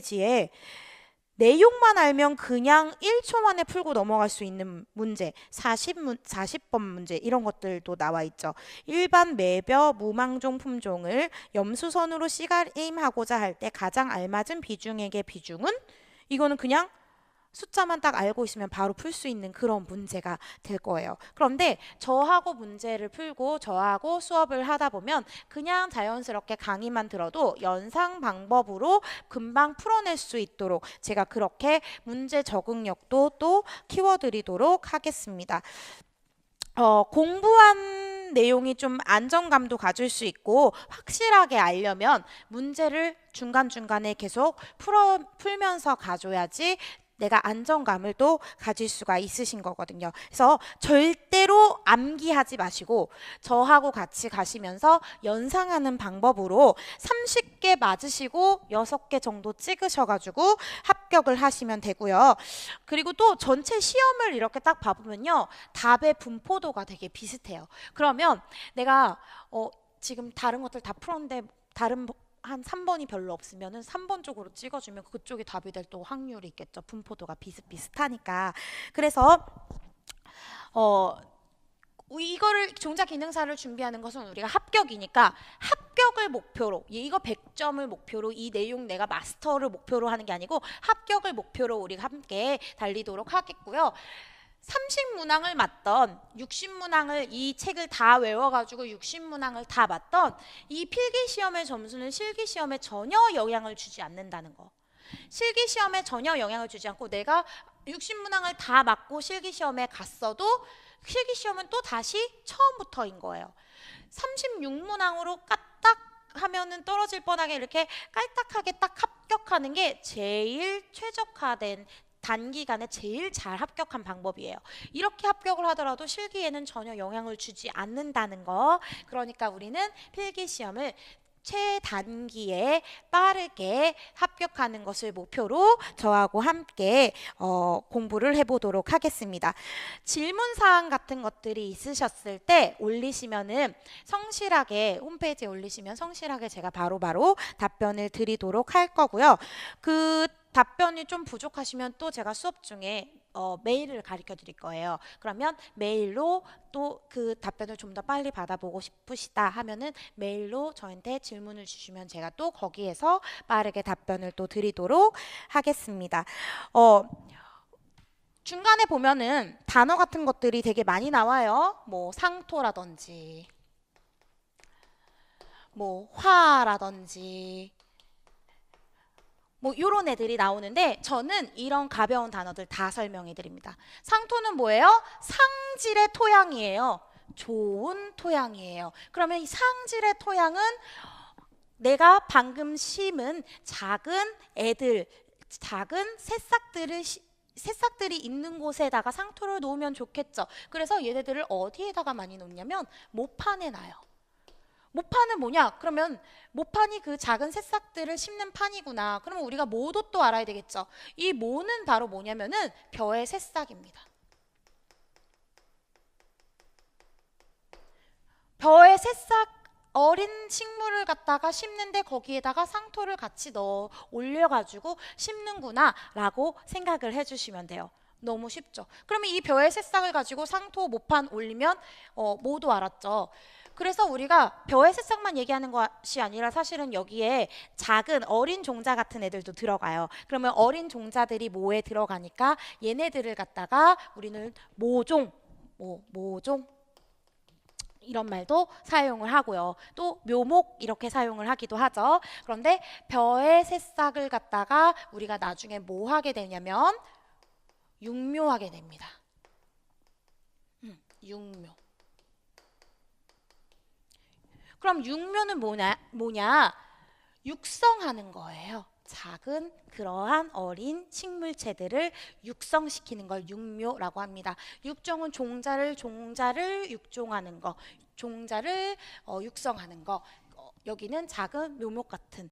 지에 내용만 알면 그냥 1초 만에 풀고 넘어갈 수 있는 문제, 40문, 40번 문제 이런 것들도 나와 있죠. 일반 매벼 무망종 품종을 염수선으로 씨가림하고자 할 때 가장 알맞은 비중액의 비중은 이거는 그냥 숫자만 딱 알고 있으면 바로 풀 수 있는 그런 문제가 될 거예요. 그런데 저하고 문제를 풀고 저하고 수업을 하다 보면 그냥 자연스럽게 강의만 들어도 연상 방법으로 금방 풀어낼 수 있도록 제가 그렇게 문제 적응력도 또 키워드리도록 하겠습니다. 어, 공부한 내용이 좀 안정감도 가질 수 있고 확실하게 알려면 문제를 중간중간에 계속 풀어, 풀면서 가줘야지 내가 안정감을 또 가질 수가 있으신 거거든요. 그래서 절대로 암기하지 마시고 저하고 같이 가시면서 연상하는 방법으로 30개 맞으시고 6개 정도 찍으셔가지고 합격을 하시면 되고요. 그리고 또 전체 시험을 이렇게 딱 봐보면요. 답의 분포도가 되게 비슷해요. 그러면 내가 어, 지금 다른 것들 다 풀었는데 다른 한 3번이 별로 없으면은 3번 쪽으로 찍어주면 그쪽이 답이 될 또 확률이 있겠죠. 분포도가 비슷비슷하니까. 그래서 어 이거를 종자 기능사를 준비하는 것은 우리가 합격이니까 합격을 목표로 이거 100점을 목표로 이 내용 내가 마스터를 목표로 하는 게 아니고 합격을 목표로 우리가 함께 달리도록 하겠고요. 30문항을 맞던 60문항을 이 책을 다 외워가지고 60문항을 다 맞던 이 필기 시험의 점수는 실기 시험에 전혀 영향을 주지 않는다는 거. 실기 시험에 전혀 영향을 주지 않고 내가 60문항을 다 맞고 실기 시험에 갔어도 실기 시험은 또 다시 처음부터인 거예요. 36문항으로 까딱 하면은 떨어질 뻔하게 이렇게 깔딱하게 딱 합격하는 게 제일 최적화된 단기간에 제일 잘 합격한 방법이에요. 이렇게 합격을 하더라도 실기에는 전혀 영향을 주지 않는다는 거. 그러니까 우리는 필기 시험을 최단기에 빠르게 합격하는 것을 목표로 저하고 함께 어, 공부를 해보도록 하겠습니다. 질문 사항 같은 것들이 있으셨을 때 올리시면은 성실하게 홈페이지에 올리시면 성실하게 제가 바로바로 답변을 드리도록 할 거고요. 그 답변이 좀 부족하시면 또 제가 수업 중에 어, 메일을 가르쳐 드릴 거예요. 그러면 메일로 또 그 답변을 좀 더 빨리 받아보고 싶으시다 하면은 메일로 저한테 질문을 주시면 제가 또 거기에서 빠르게 답변을 또 드리도록 하겠습니다. 어, 중간에 보면은 단어 같은 것들이 되게 많이 나와요. 뭐 상토라든지, 뭐 화라든지, 뭐 이런 애들이 나오는데 저는 이런 가벼운 단어들 다 설명해 드립니다. 상토는 뭐예요? 상질의 토양이에요. 좋은 토양이에요. 그러면 이 상질의 토양은 내가 방금 심은 작은 애들, 작은 새싹들을 시- 새싹들이 있는 곳에다가 상토를 놓으면 좋겠죠. 그래서 얘네들을 어디에다가 많이 놓냐면 모판에 놔요. 모판은 뭐냐? 그러면 모판이 그 작은 새싹들을 심는 판이구나. 그러면 우리가 모도 또 알아야 되겠죠. 이 모는 바로 뭐냐면은 벼의 새싹입니다. 벼의 새싹 어린 식물을 갖다가 심는데 거기에다가 상토를 같이 넣어 올려가지고 심는구나 라고 생각을 해주시면 돼요. 너무 쉽죠. 그러면 이 벼의 새싹을 가지고 상토 모판 올리면 어, 모두 알았죠. 그래서 우리가 벼의 새싹만 얘기하는 것이 아니라 사실은 여기에 작은 어린 종자 같은 애들도 들어가요. 그러면 어린 종자들이 모에 들어가니까 얘네들을 갖다가 우리는 모종, 모, 모종 이런 말도 사용을 하고요. 또 묘목 이렇게 사용을 하기도 하죠. 그런데 벼의 새싹을 갖다가 우리가 나중에 뭐 하게 되냐면 육묘하게 됩니다. 음, 육묘. 그럼 육묘는 뭐냐? 뭐냐? 육성하는 거예요. 작은 그러한 어린 식물체들을 육성시키는 걸 육묘라고 합니다. 육종은 종자를 종자를 육종하는 거, 종자를 어, 육성하는 거. 어, 여기는 작은 묘목 같은